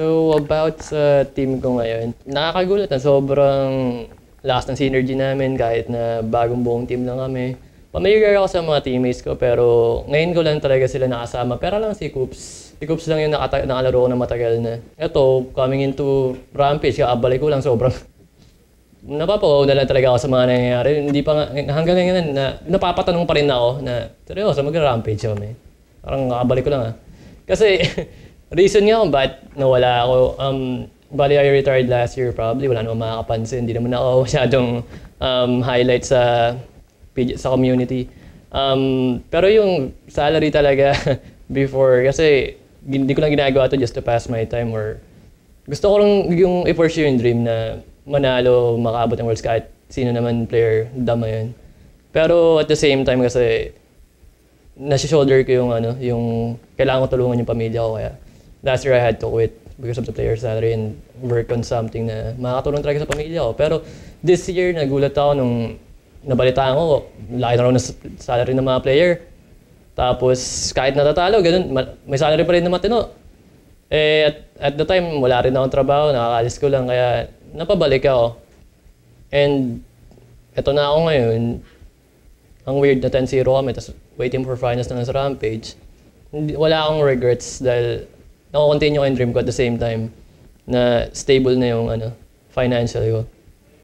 So, about sa team ko ngayon, nakakagulat na sobrang lakas ng synergy namin kahit na bagong buong team lang kami. Familiar ako sa mga teammates ko pero ngayon ko lang talaga sila nakasama. Pero lang si Coops. Si Coops lang yung nakata- nakalaro ko na matagal na. Ito, coming into Rampage, kakabalik ko lang sobrang napapawaw na lang talaga ako sa mga nangyayari. Hindi pa nga, hanggang ngayon na, napapatanong pa rin ako na, seryoso, mag-rampage kami. Parang kakabalik ko lang ah. Kasi, reason nga kung bakit nawala ako, um, bali I retired last year probably, wala naman makakapansin. Hindi naman ako masyadong um, highlight sa, sa community. Um, pero yung salary talaga before, kasi hindi ko lang ginagawa to just to pass my time or gusto ko lang yung i-pursue yung dream na manalo, makaabot ng Worlds kahit sino naman player, dama yun. Pero at the same time kasi nasa shoulder ko yung ano, yung kailangan ko tulungan yung pamilya ko kaya last year I had to quit because of the player salary and work on something na makakatulong talaga sa pamilya ko. Pero this year nagulat ako nung nabalitaan ko, laki na raw na salary ng mga player. Tapos kahit natatalo, ganun, ma- may salary pa rin na matino. Eh, at, at the time, wala rin akong trabaho, nakakaalis ko lang, kaya napabalik ako. And, eto na ako ngayon. Ang weird na 10-0 kami, tapos waiting for finals na sa Rampage. Wala akong regrets dahil nako-continue ko yung dream ko at the same time na stable na yung ano, financial ko.